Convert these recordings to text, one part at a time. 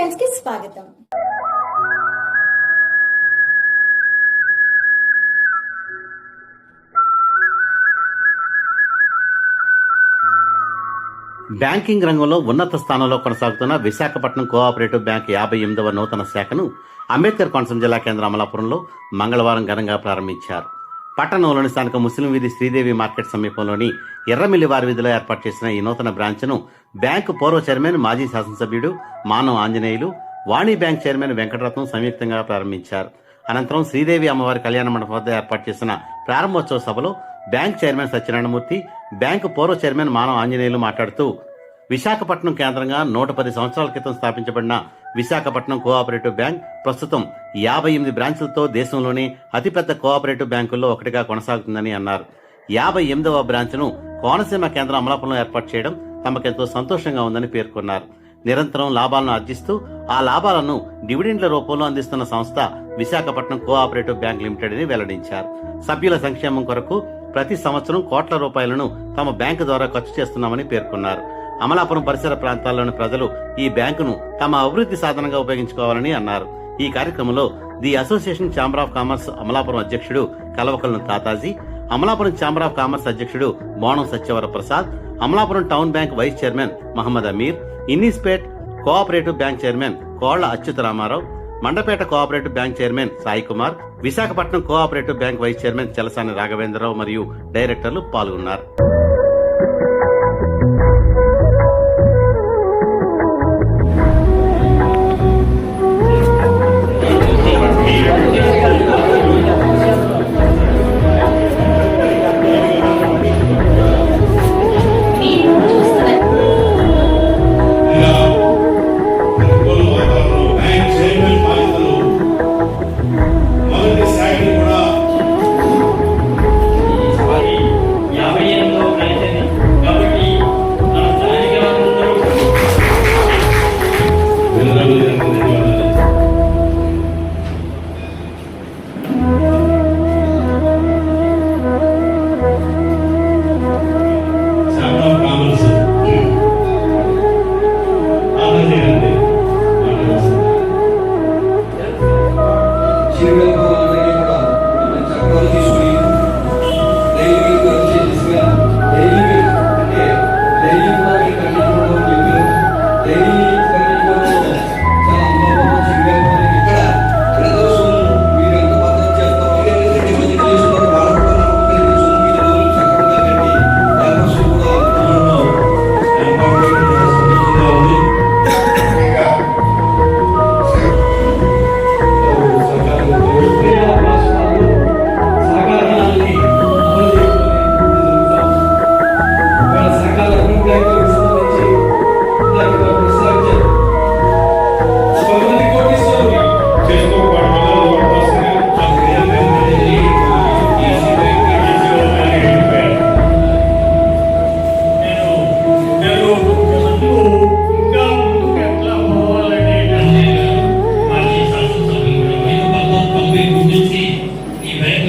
ట్రెండ్స్కి స్వాగతం. బ్యాంకింగ్ రంగంలో ఉన్నత స్థానంలో కొనసాగుతున్న విశాఖపట్నం కోఆపరేటివ్ బ్యాంక్ యాభై ఎనిమిదవ నూతన శాఖను అంబేద్కర్ కోనసీమ జిల్లా కేంద్రం అమలాపురంలో మంగళవారం ఘనంగా ప్రారంభించారు. పట్టణంలోని స్థానిక ముస్లిం వీధి శ్రీదేవి మార్కెట్ సమీపంలోని ఎర్రమిల్లివారి వీధిలో ఏర్పాటు చేసిన ఈ నూతన బ్రాంచ్ను బ్యాంకు పూర్వ చైర్మన్ మాజీ శాసనసభ్యుడు మానవ ఆంజనేయులు వాణి బ్యాంక్ చైర్మన్ వెంకటరత్నం సంయుక్తంగా ప్రారంభించారు. అనంతరం శ్రీదేవి అమ్మవారి కళ్యాణ మండపం వద్ద ఏర్పాటు చేసిన ప్రారంభోత్సవ సభలో బ్యాంక్ చైర్మన్ సత్యనారాయణమూర్తి బ్యాంకు పూర్వ చైర్మన్ మానవ ఆంజనేయులు మాట్లాడుతూ విశాఖపట్నం కేంద్రంగా నూట పది సంవత్సరాల క్రితం స్థాపించబడిన విశాఖపట్నం కోఆపరేటివ్ బ్యాంక్ ప్రస్తుతం యాభై ఎనిమిది బ్రాంచ్లతో దేశంలోనే అతిపెద్ద కోఆపరేటివ్ బ్యాంకుల్లో ఒకటిగా కొనసాగుతుందని అన్నారు. యాభై ఎనిమిదవ బ్రాంచ్ను కోనసీమ కేంద్రం అమలాపురంలో ఏర్పాటు చేయడం తమకెంతో సంతోషంగా ఉందని పేర్కొన్నారు. నిరంతరం లాభాలను ఆర్జిస్తూ ఆ లాభాలను డివిడెండ్ల రూపంలో అందిస్తున్న సంస్థ విశాఖపట్నం కోఆపరేటివ్ బ్యాంక్ లిమిటెడ్ అని వెల్లడించారు. సభ్యుల సంక్షేమం కొరకు ప్రతి సంవత్సరం కోట్ల రూపాయలను తమ బ్యాంకు ద్వారా ఖర్చు చేస్తున్నామని పేర్కొన్నారు. అమలాపురం పరిసర ప్రాంతాల్లోని ప్రజలు ఈ బ్యాంకును తమ అభివృద్ధి సాధనంగా ఉపయోగించుకోవాలని అన్నారు. ఈ కార్యక్రమంలో the association chamber of commerce Amalapuram అధ్యక్షుడు కలవకలను Tataji Amalapuram chamber of commerce అధ్యక్షుడు Bonam Satyavara Prasad Amalapuram town bank vice chairman Mohammad Ameer Innispet cooperative bank chairman Kolla Achyuta Ramarao Mandapeta cooperative bank chairman Sai Kumar Visakhapatnam cooperative bank vice chairman Chalasani Raghavendrarao మరియు డైరెక్టర్లు పాల్గొన్నారు.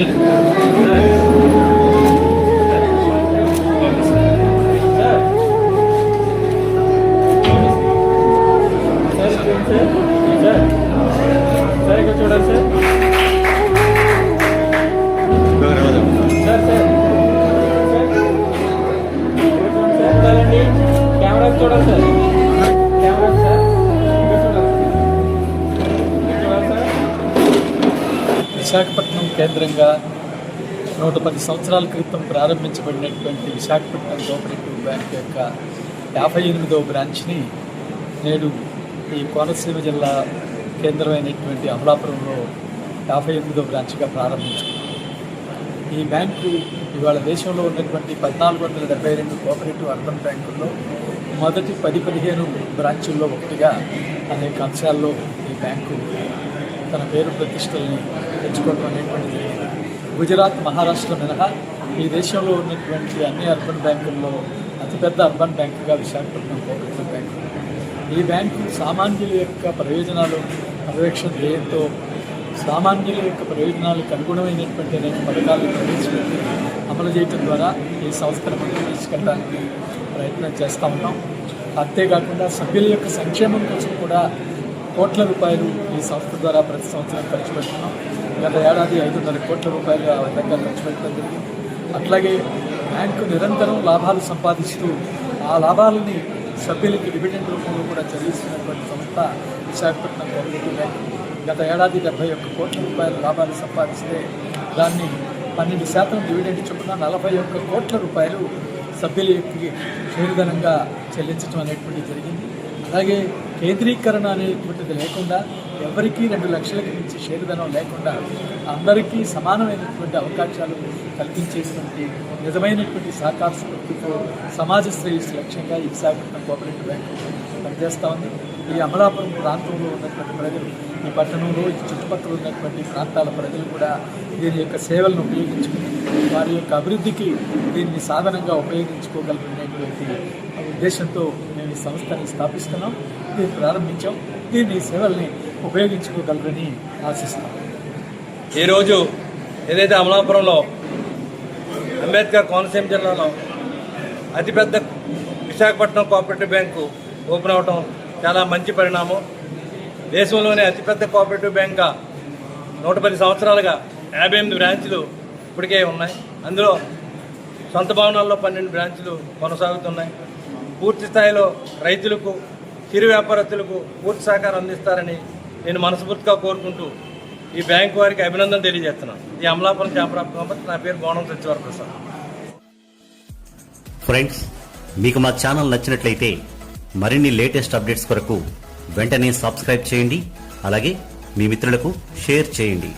ఈ విశాఖపట్నం కేంద్రంగా నూట పది సంవత్సరాల క్రితం ప్రారంభించబడినటువంటి విశాఖపట్నం కోఆపరేటివ్ బ్యాంక్ యొక్క యాభై ఎనిమిదవ బ్రాంచ్ని నేడు ఈ కోనసీమ జిల్లా కేంద్రమైనటువంటి అమలాపురంలో యాభై ఎనిమిదవ బ్రాంచ్గా ప్రారంభించుకున్నాం. ఈ బ్యాంకు ఇవాళ దేశంలో ఉన్నటువంటి పద్నాలుగు వందల డెబ్బై రెండు కోఆపరేటివ్ అర్బన్ బ్యాంకుల్లో మొదటి పది పదిహేను బ్రాంచుల్లో ఒకటిగా అనేక అంశాల్లో ఈ బ్యాంకు తన పేరు ప్రతిష్టల్ని పెంచుకోవడం అనేటువంటిది జరిగింది గుజరాత్ మహారాష్ట్ర మినహా ఈ దేశంలో ఉన్నటువంటి అన్ని అర్బన్ బ్యాంకుల్లో అతిపెద్ద అర్బన్ బ్యాంకుగా విశాఖపట్నం కోఆపరేటివ్ బ్యాంకు. ఈ బ్యాంకు సామాన్యుల యొక్క ప్రయోజనాలు పర్యవేక్షణ ధ్యేయంతో సామాన్యుల యొక్క ప్రయోజనాలకు అనుగుణమైనటువంటి అనేక పథకాలను ప్రవేశపెట్టి అమలు చేయటం ద్వారా ఈ సంస్థను ముందుకు తీసుకెళ్ళడానికి ప్రయత్నం చేస్తూ ఉన్నాం. అంతేకాకుండా సభ్యుల యొక్క సంక్షేమం కోసం కూడా కోట్ల రూపాయలు ఈ సంస్థ ద్వారా ప్రతి సంవత్సరం ఖర్చు పెడుతున్నాం. గత ఏడాది ఐదున్నర కోట్ల రూపాయలు ఆ విధంగా ఖర్చు పెట్టడం జరిగింది. అట్లాగే బ్యాంకు నిరంతరం లాభాలు సంపాదిస్తూ ఆ లాభాలని సభ్యులకి డివిడెండ్ రూపంలో కూడా చెల్లిస్తున్నటువంటి సంస్థ విశాఖపట్నం కోఆపరేటివ్ బ్యాంక్. గత ఏడాది డెబ్బై ఒక్క కోట్ల రూపాయల లాభాలు సంపాదిస్తే దాన్ని పన్నెండు శాతం డివిడెండ్ చొప్పున నలభై ఒక్క కోట్ల రూపాయలు సభ్యులకి షేరుధనంగా చెల్లించడం అనేటువంటిది జరిగింది. అలాగే కేంద్రీకరణ అనేటువంటిది లేకుండా ఎవరికీ రెండు లక్షలకి మించి షేరుధనం లేకుండా అందరికీ సమానమైనటువంటి అవకాశాలు కల్పించేటువంటి నిజమైనటువంటి సహకార స్ఫూర్తితో సమాజ శ్రేయస్సు లక్ష్యంగా ఈ విశాఖపట్నం కోఆపరేటివ్ బ్యాంక్ పనిచేస్తూ ఉంది. ఈ అమలాపురం ప్రాంతంలో ఉన్నటువంటి ప్రజలు ఈ పట్టణంలో ఈ చుట్టుపక్కల ఉన్నటువంటి ప్రాంతాల ప్రజలు కూడా దీని యొక్క సేవలను ఉపయోగించుకుని వారి యొక్క అభివృద్ధికి దీన్ని సాధనంగా ఉపయోగించుకోగలిగినటువంటి ఉద్దేశంతో ఈ సంస్థని స్థాపిస్తున్నాం దీన్ని ప్రారంభించాం దీన్ని సేవల్ని ఉపయోగించుకోగలరని ఆశిస్తాం ఈరోజు ఏదైతే అమలాపురంలో అంబేద్కర్ కోనసీమ జిల్లాలో అతిపెద్ద విశాఖపట్నం కోఆపరేటివ్ బ్యాంకు ఓపెన్ అవటం చాలా మంచి పరిణామం. దేశంలోనే అతిపెద్ద కోఆపరేటివ్ బ్యాంక్గా నూట పది సంవత్సరాలుగా యాభై ఎనిమిది బ్రాంచ్లు ఇప్పటికే ఉన్నాయి. అందులో సొంత భవనాల్లో పన్నెండు బ్రాంచ్లు కొనసాగుతున్నాయి. పూర్తి స్థాయిలో రైతులకు చిరు వ్యాపారస్తులకు పూర్తి సహకారం అందిస్తారని నేను మనస్ఫూర్తిగా కోరుకుంటూ ఈ బ్యాంకు వారికి అభినందన తెలియజేస్తున్నాను. ఈ అమలాపురం చేపరాపు కాబట్టి నా పేరు బోనం సత్యవర ప్రసాద్ ఫ్రెండ్స్ మీకు మా ఛానల్ నచ్చినట్లయితే మరిన్ని లేటెస్ట్ అప్డేట్స్ కొరకు వెంటనే సబ్స్క్రైబ్ చేయండి అలాగే మీ మిత్రులకు షేర్ చేయండి.